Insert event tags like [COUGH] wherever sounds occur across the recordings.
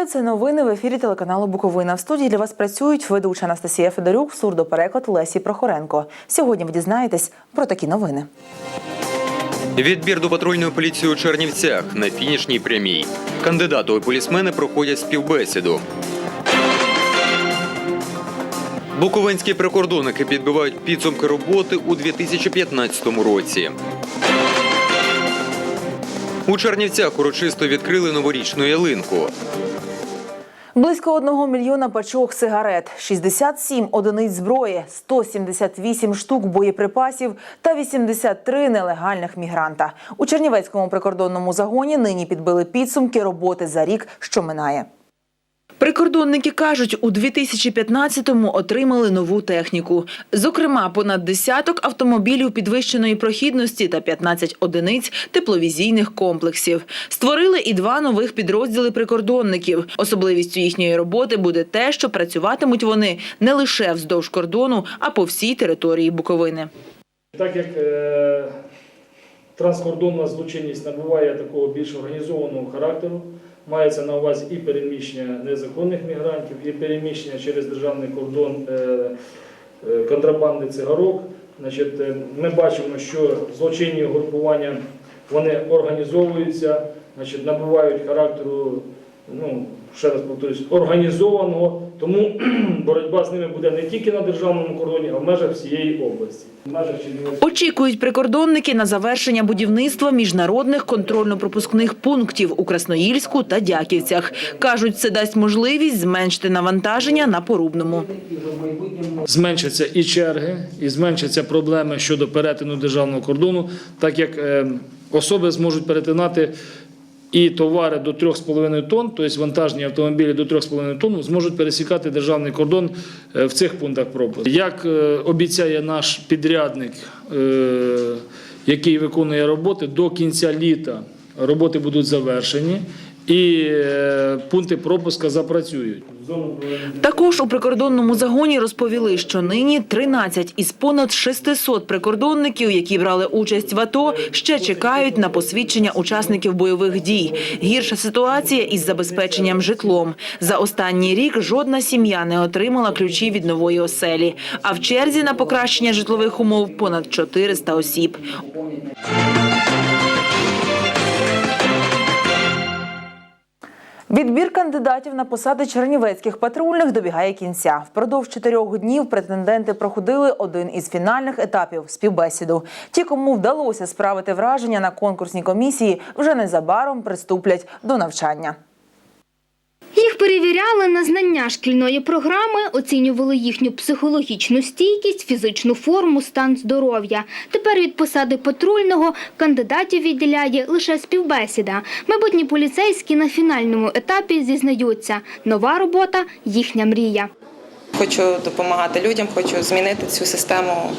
Вітаю, це новини в ефірі телеканалу Буковина. В студії для вас працюють ведуча Анастасія Федорюк, сурдопереклад Лесі Прохоренко. Сьогодні ви дізнаєтесь про такі новини. Відбір до патрульної поліції у Чернівцях на фінішній прямій. Кандидати у полісмени проходять співбесіду. Буковинські прикордонники підбивають підсумки роботи у 2015 році. У Чернівцях урочисто відкрили новорічну ялинку. Близько одного мільйона пачок сигарет, 67 одиниць зброї, 178 штук боєприпасів та 83 нелегальних мігранта. У Чернівецькому прикордонному загоні нині підбили підсумки роботи за рік, що минає. Прикордонники кажуть, у 2015-му отримали нову техніку. Зокрема, понад десяток автомобілів підвищеної прохідності та 15 одиниць тепловізійних комплексів. Створили і два нових підрозділи прикордонників. Особливістю їхньої роботи буде те, що працюватимуть вони не лише вздовж кордону, а по всій території Буковини. Так як е, транскордонна злочинність набуває такого більш організованого характеру, мається на увазі і переміщення незаконних мігрантів, і переміщення через державний кордон е, е, контрабанди цигарок. Е, ми бачимо, що злочинні групування організовуються, набувають характеру, ну, ще раз повторюсь, організованого, тому [CLEARS THROAT] боротьба з ними буде не тільки на державному кордоні, а в межах всієї області. Очікують прикордонники на завершення будівництва міжнародних контрольно-пропускних пунктів у Красноїльську та Дяківцях. Кажуть, це дасть можливість зменшити навантаження на порубному. зменшаться і черги, і зменшаться проблеми щодо перетину державного кордону, так як е, особи зможуть перетинати і товари до 3,5 тонн, тобто вантажні автомобілі до 3,5 тонн, зможуть пересікати державний кордон е, в цих пунктах пропуску. Як е, обіцяє наш підрядник, е, який виконує роботи, до кінця літа роботи будуть завершені. І е, пункти пропуска запрацюють. Також у прикордонному загоні розповіли, що нині 13 із понад 600 прикордонників, які брали участь в АТО, ще чекають на посвідчення учасників бойових дій. Гірша ситуація із забезпеченням житлом. За останній рік жодна сім'я не отримала ключі від нової оселі. А в черзі на покращення житлових умов понад 400 осіб. Відбір кандидатів на посади чернівецьких патрульних добігає кінця. Впродовж чотирьох днів претенденти проходили один із фінальних етапів співбесіду. Ті, кому вдалося справити враження на конкурсній комісії, вже незабаром приступлять до навчання. Їх перевіряли на знання шкільної програми, оцінювали їхню психологічну стійкість, фізичну форму, стан здоров'я. Тепер від посади патрульного кандидатів відділяє лише співбесіда. Майбутні поліцейські на фінальному етапі зізнаються, нова робота їхня мрія. Хочу допомагати людям, хочу змінити цю систему,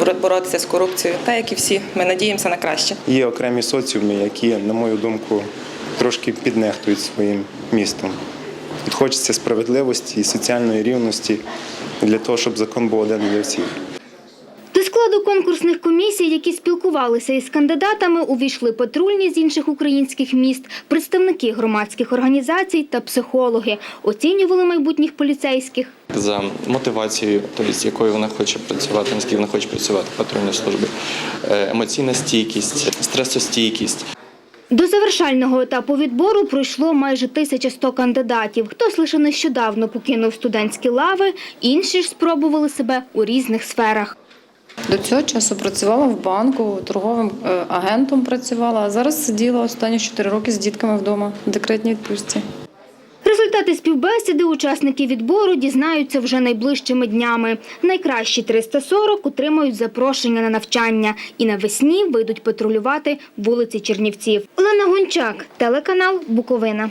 боро- боротися з корупцією. Та як і всі, ми надіємося на краще. Є окремі соціуми, які, на мою думку, трошки піднехтують своїм містом. От хочеться справедливості і соціальної рівності для того, щоб закон був один для всіх. До складу конкурсних комісій, які спілкувалися із кандидатами, увійшли патрульні з інших українських міст, представники громадських організацій та психологи. Оцінювали майбутніх поліцейських за мотивацією, тобто з якою вона хоче працювати, наскільки вона хоче працювати в патрульній службі, Е, емоційна стійкість, стресостійкість. До завершального етапу відбору пройшло майже 1100 кандидатів. Хтось лише нещодавно покинув студентські лави, інші ж спробували себе у різних сферах. До цього часу працювала в банку, торговим е, агентом працювала, а зараз сиділа останні 4 роки з дітками вдома в декретній відпустці. Результати співбесіди учасники відбору дізнаються вже найближчими днями. Найкращі 340 отримають запрошення на навчання і навесні вийдуть патрулювати вулиці Чернівців. Олена Гончак, телеканал Буковина.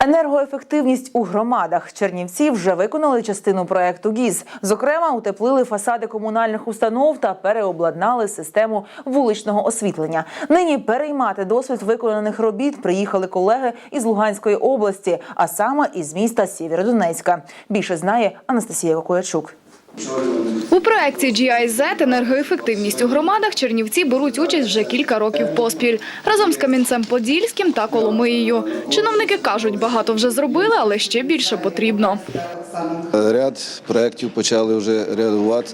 Енергоефективність у громадах Чернівці вже виконали частину проекту ГІЗ. Зокрема, утеплили фасади комунальних установ та переобладнали систему вуличного освітлення. Нині переймати досвід виконаних робіт приїхали колеги із Луганської області, а саме із міста Сєвєродонецька. Більше знає Анастасія Кокоячук. У проекті GIZ енергоефективність у громадах Чернівці беруть участь вже кілька років поспіль разом з Кам'янцем-Подільським та Коломиєю. Чиновники кажуть, багато вже зробили, але ще більше потрібно. Ряд проєктів почали вже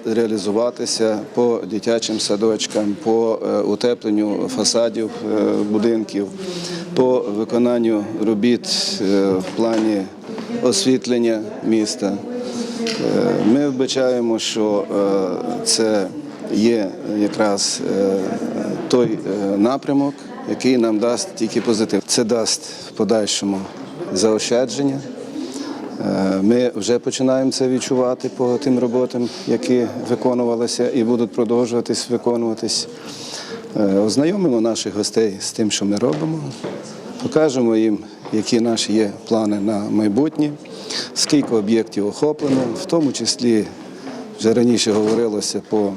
реалізуватися по дитячим садочкам, по е, утепленню фасадів е, будинків, по виконанню робіт е, в плані освітлення міста. Е, Ми вбачаємо, що е, це є якраз е, той напрямок, який нам дасть тільки позитив. Це дасть в подальшому заощадження. Ми вже починаємо це відчувати по тим роботам, які виконувалися і будуть продовжуватись виконуватись. Ознайомимо наших гостей з тим, що ми робимо, покажемо їм, які наші є плани на майбутнє, скільки об'єктів охоплено, в тому числі вже раніше говорилося по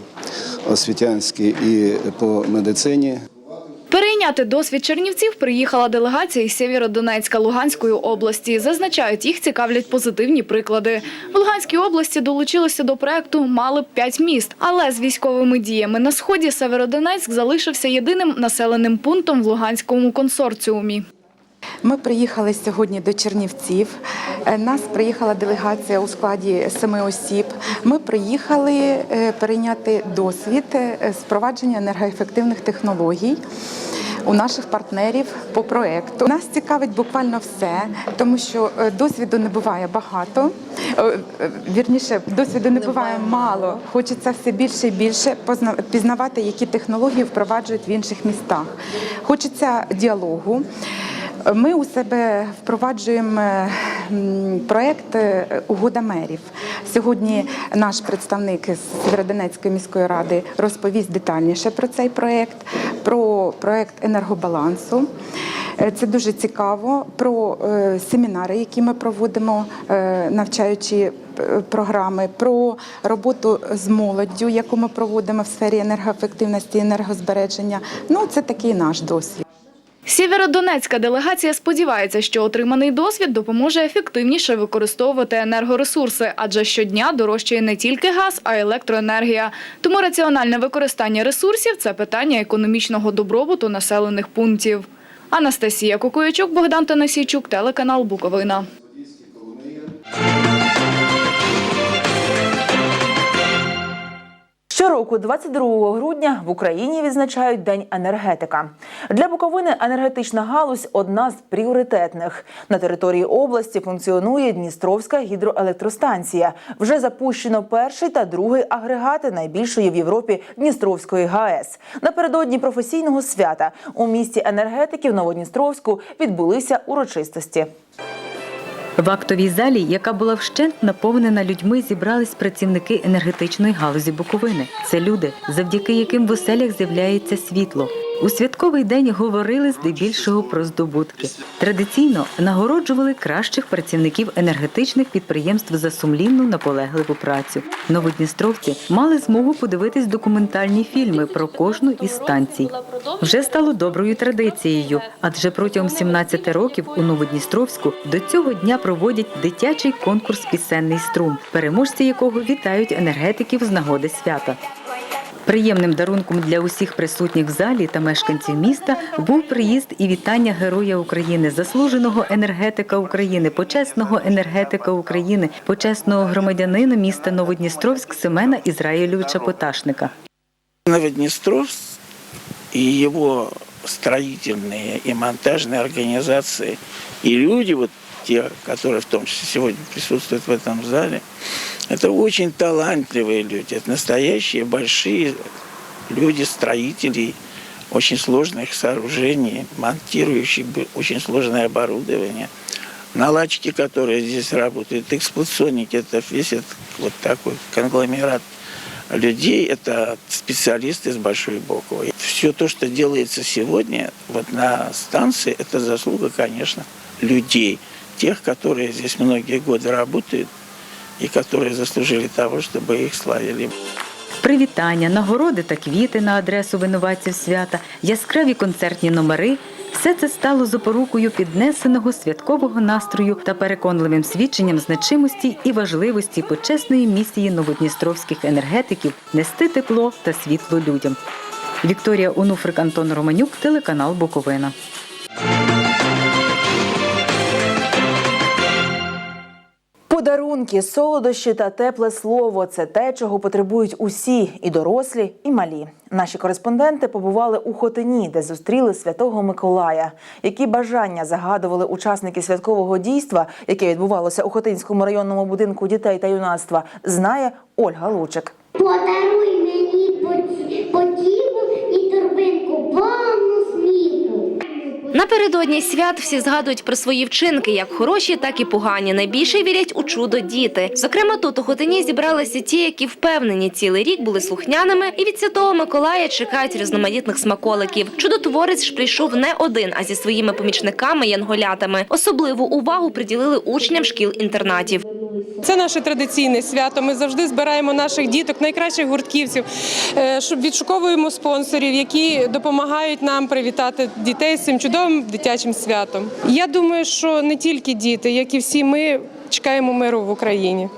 освітянській і по медицині. Перейняти досвід чернівців приїхала делегація із Сєвєродонецька Луганської області. Зазначають, їх цікавлять позитивні приклади. В Луганській області долучилося до проекту мали б п'ять міст. Але з військовими діями на сході Северодонецьк залишився єдиним населеним пунктом в Луганському консорціумі. Ми приїхали сьогодні до Чернівців. Е, Нас приїхала делегація у складі семи осіб. Ми приїхали е, перейняти досвід е, з впровадження енергоефективних технологій. У наших партнерів по проекту нас цікавить буквально все, тому що досвіду не буває багато. Вірніше, досвіду не буває мало. Хочеться все більше і більше пізнавати, які технології впроваджують в інших містах. Хочеться діалогу. Ми у себе впроваджуємо е, м, проект е, угода мерів. Сьогодні наш представник з Сєвєродонецької міської ради розповість детальніше про цей проект, про проект енергобалансу. Е, Це дуже цікаво. Про семінари, які ми проводимо, навчаючи програми, про роботу з молоддю, яку ми проводимо в сфері енергоефективності енергозбереження. Ну, це такий наш досвід. Сєвєродонецька делегація сподівається, що отриманий досвід допоможе ефективніше використовувати енергоресурси, адже щодня дорожчає не тільки газ, а й електроенергія. Тому раціональне використання ресурсів це питання економічного добробуту населених пунктів. Анастасія Кукуячук, Богдан Танасійчук, телеканал Буковина. Щороку, 22 грудня, в Україні відзначають День енергетика. Для Буковини енергетична галузь одна з пріоритетних. На території області функціонує Дністровська гідроелектростанція. Вже запущено перший та другий агрегати найбільшої в Європі Дністровської ГАЕС. Напередодні професійного свята у місті енергетиків Новодністровську відбулися урочистості. В актовій залі, яка була вщент наповнена людьми, зібрались працівники енергетичної галузі Буковини. Це люди, завдяки яким в оселях з'являється світло. У святковий день говорили здебільшого про здобутки. Традиційно нагороджували кращих працівників енергетичних підприємств за сумлінну наполегливу працю. Новодністровці мали змогу подивитись документальні фільми про кожну із станцій. Вже стало доброю традицією, адже протягом 17 років у Новодністровську до цього дня проводять дитячий конкурс Пісенний струм, переможці якого вітають енергетиків з нагоди свята. Приємним дарунком для усіх присутніх в залі та мешканців міста був приїзд і вітання Героя України, заслуженого енергетика України, почесного енергетика України, почесного громадянина міста Новодністровськ Семена Ізраїльовича Поташника. Новоднестровск и его строительные и монтажные организации и люди, вот те, которые в том числе сегодня присутствуют в этом зале, это очень талантливые люди, это настоящие большие люди, строители очень сложных сооружений, монтирующие очень сложное оборудование. Наладчики, которые здесь работают, эксплуатационники, это весь этот вот такой конгломерат людей, это специалисты с большой буквы. Все то, что делается сегодня вот на станции, это заслуга, конечно, людей, тех, которые здесь многие годы работают и которые заслужили того, чтобы их славили. Привітання, нагороди та квіти на адресу винуватців свята, яскраві концертні номери. Все це стало запорукою піднесеного святкового настрою та переконливим свідченням значимості і важливості почесної місії новодністровських енергетиків нести тепло та світло людям. Вікторія Онуфрик, Антон Романюк, телеканал Буковина. Подарунки, солодощі та тепле слово це те, чого потребують усі і дорослі, і малі. Наші кореспонденти побували у Хотині, де зустріли святого Миколая. Які бажання загадували учасники святкового дійства, яке відбувалося у Хотинському районному будинку дітей та юнацтва, знає Ольга Лучик. Подаруй мені поті- потіву і сміху. Напередодні свят всі згадують про свої вчинки, як хороші, так і погані. Найбільше вірять у чудо діти. Зокрема, тут у Хотині зібралися ті, які впевнені цілий рік були слухняними, і від святого Миколая чекають різноманітних смаколиків. Чудотворець ж прийшов не один, а зі своїми помічниками янголятами. Особливу увагу приділили учням шкіл-інтернатів. Це наше традиційне свято. Ми завжди збираємо наших діток, найкращих гуртківців, е, відшуковуємо спонсорів, які допомагають нам привітати дітей з цим чудовим дитячим святом. Я думаю, що не тільки діти, як і всі ми чекаємо миру в Україні.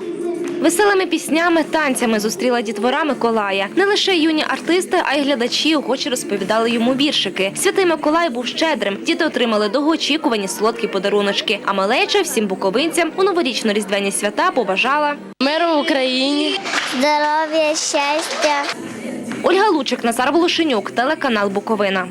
Веселими піснями, танцями зустріла дітвора Миколая. Не лише юні артисти, а й глядачі охоче розповідали йому віршики. Святий Миколай був щедрим. Діти отримали довгоочікувані солодкі подаруночки. А малеча всім буковинцям у новорічно-різдвяні свята побажала Миру в Україні. Здоров'я, щастя. Ольга Лучик, Назар Волошенюк, телеканал Буковина.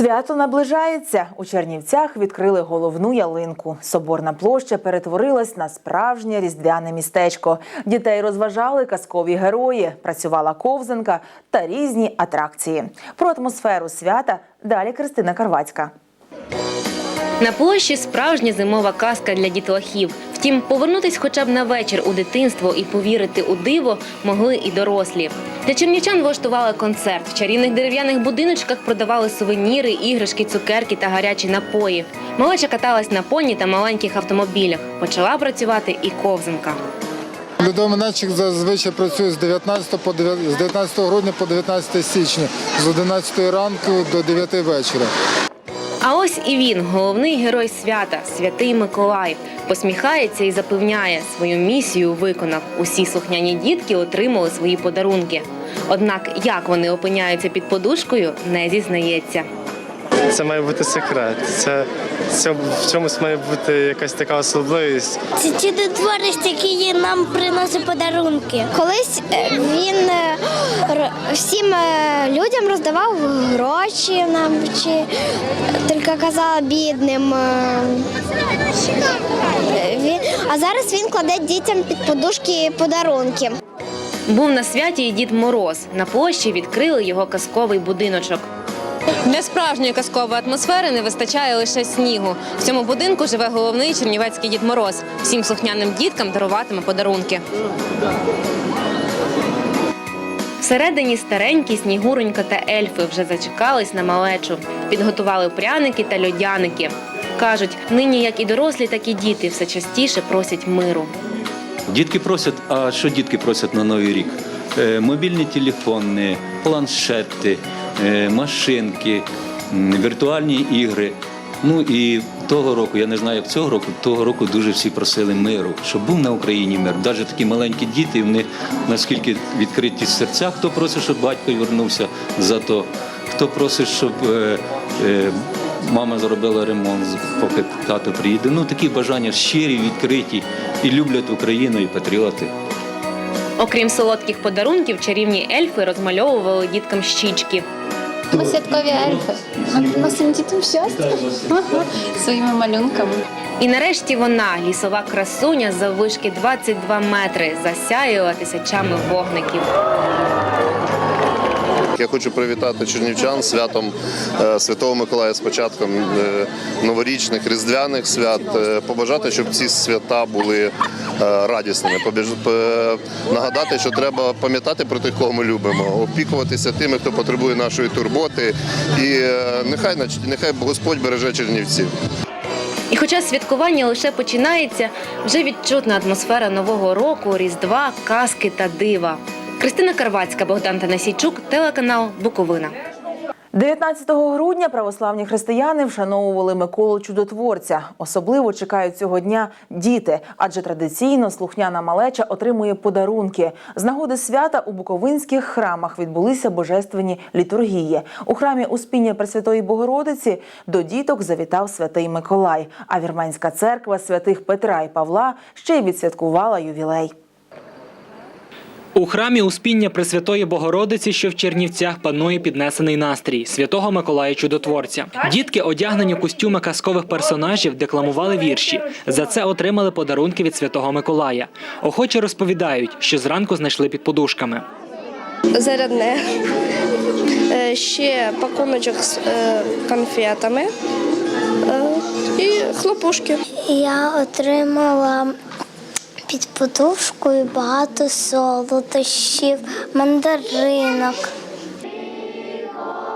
Свято наближається. У Чернівцях відкрили головну ялинку. Соборна площа перетворилась на справжнє різдвяне містечко. Дітей розважали казкові герої, працювала ковзанка та різні атракції. Про атмосферу свята далі Кристина Карвацька. На площі справжня зимова казка для дітлахів. Втім, повернутись хоча б на вечір у дитинство і повірити у диво могли і дорослі. Для чернівчан влаштували концерт. В чарівних дерев'яних будиночках продавали сувеніри, іграшки, цукерки та гарячі напої. Малеча каталась на поні та маленьких автомобілях. Почала працювати і ковзанка. Льодоминатчик зазвичай працює з 19, по 9, з 19 грудня по 19 січня, з 11 ранку до 9 вечора. А ось і він, головний герой свята, святий Миколай. Посміхається і запевняє, свою місію виконав. Усі слухняні дітки отримали свої подарунки. Однак, як вони опиняються під подушкою, не зізнається. Це має бути секрет. Це, це в чомусь має бути якась така особливість. Це чудотворець, який нам приносить подарунки. Колись е, він е, всім е, людям роздавав гроші нам чи тільки казала бідним. А зараз він кладе дітям під подушки подарунки. Був на святі і Дід Мороз. На площі відкрили його казковий будиночок. Для справжньої казкової атмосфери не вистачає лише снігу. В цьому будинку живе головний чернівецький Дід Мороз. Всім слухняним діткам даруватиме подарунки. Всередині старенькі снігуронька та ельфи вже зачекались на малечу. Підготували пряники та льодяники. Кажуть, нині як і дорослі, так і діти все частіше просять миру. Дітки просять, а що дітки просять на Новий рік? Е, Мобільні телефони, планшети, е, машинки, віртуальні ігри. Ну і того року, я не знаю, як цього року, того року дуже всі просили миру, щоб був на Україні мир. Навіть такі маленькі діти, вони наскільки відкриті серця, хто просить, щоб батько вернувся за то, хто просить, щоб е, е, мама зробила ремонт, поки тато приїде. Ну такі бажання щирі, відкриті і люблять Україну і патріоти. Окрім солодких подарунків, чарівні ельфи розмальовували діткам щічки. Ми святкові ельфи. Ми носимо дітям щастя [LAUGHS] своїми малюнками. І нарешті вона, лісова красуня заввишки 22 метри, засяяла тисячами вогників. Я хочу привітати чернівчан святом е, Святого Миколая з початком е, новорічних різдвяних свят. Е, Побажати, щоб ці свята були радісними. Нагадати, що треба пам'ятати про тих, кого ми любимо, опікуватися тими, хто потребує нашої турботи. І нехай нехай Господь береже чернівців. І хоча святкування лише починається, вже відчутна атмосфера нового року, різдва, казки та дива. Кристина Карвацька, Богдан Танасійчук, телеканал Буковина. 19 грудня православні християни вшановували Миколу Чудотворця. Особливо чекають цього дня діти, адже традиційно слухняна малеча отримує подарунки. З нагоди свята у буковинських храмах відбулися божественні літургії. У храмі Успіння Пресвятої Богородиці до діток завітав святий Миколай. А вірменська церква святих Петра і Павла ще й відсвяткувала ювілей. У храмі Успіння Пресвятої Богородиці, що в Чернівцях, панує піднесений настрій святого Миколая Чудотворця. Дітки, одягнені в костюми казкових персонажів, декламували вірші. За це отримали подарунки від святого Миколая. Охочі розповідають, що зранку знайшли під подушками. зарядне, е, ще пакуночок з е, конфетами е, і хлопушки. Я отримала під подушкою багато солодощів, мандаринок.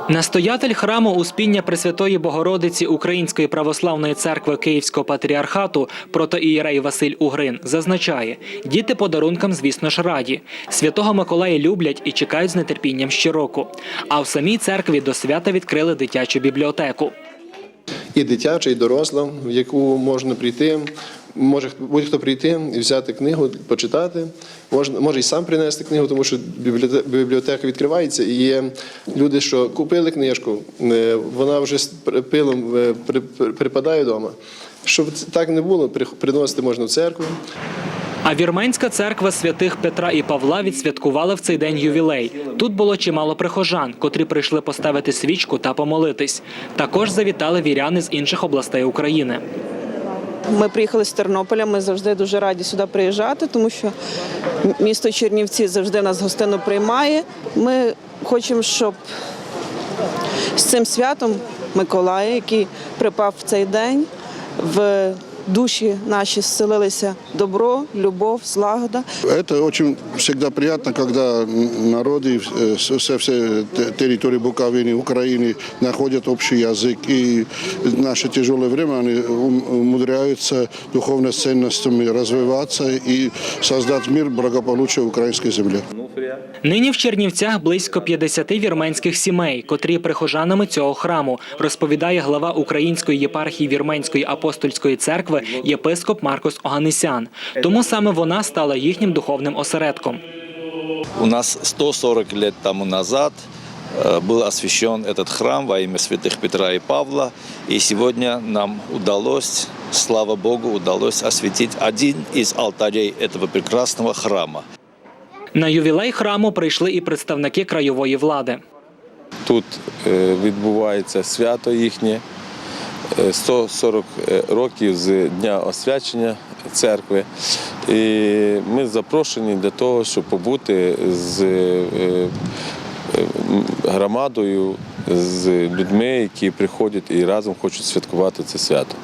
Настоятель храму Успіння Пресвятої Богородиці Української православної церкви Київського патріархату протоієрей Василь Угрин зазначає, діти подарункам, звісно ж, раді. Святого Миколая люблять і чекають з нетерпінням щороку. А в самій церкві до свята відкрили дитячу бібліотеку. і дитяча, і доросла, в яку можна прийти. Може будь-хто прийти і взяти книгу, почитати. Можна може і сам принести книгу, тому що бібліоте- бібліотека відкривається, і є люди, що купили книжку, е, вона вже з пилом е, при- при- припадає вдома. Щоб так не було, при- приносити можна в церкву. А вірменська церква святих Петра і Павла відсвяткувала в цей день ювілей. Тут було чимало прихожан, котрі прийшли поставити свічку та помолитись. Також завітали віряни з інших областей України. Ми приїхали з Тернополя. Ми завжди дуже раді сюди приїжджати, тому що місто Чернівці завжди нас гостинно приймає. Ми хочемо, щоб з цим святом Миколая, який припав в цей день, в душі наші зселилися добро, любов, злагода. Это очень всегда приятно, когда народы э, с- со всей те- территории Буковины, Украины находят общий язык. И в наше тяжелое время они ум- умудряются духовными ценностями развиваться и создать мир благополучия украинской земле. Нині в Чернівцях близько 50 вірменських сімей, котрі є прихожанами цього храму, розповідає глава Української єпархії Вірменської апостольської церкви єпископ Маркос Оганесян. Тому саме вона стала їхнім духовним осередком. У нас 140 лет тому назад э, был освящен этот храм во имя святых Петра и Павла. И сегодня нам удалось, слава Богу, удалось осветить один из алтарей этого прекрасного храма. На ювілей храму прийшли і представники краєвої влади. Тут е, відбувається свято їхнє. Е, 140 років з дня освячення церкви. І ми запрошені для того, щоб побути з е, е, громадою, з людьми, які приходять і разом хочуть святкувати це свято.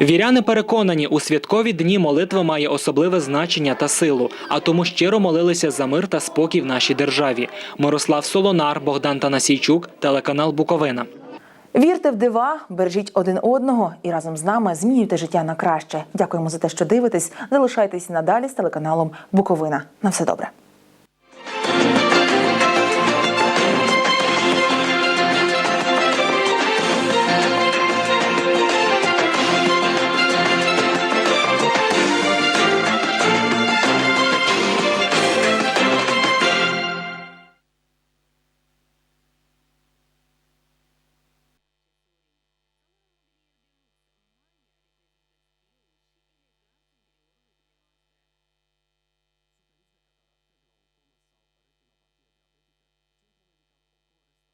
Віряни переконані, у святкові дні молитва має особливе значення та силу, а тому щиро молилися за мир та спокій в нашій державі. Мирослав Солонар, Богдан Танасійчук, телеканал Буковина. Вірте в дива, бережіть один одного і разом з нами змінюйте життя на краще. Дякуємо за те, що дивитесь. Залишайтесь надалі з телеканалом Буковина. На все добре.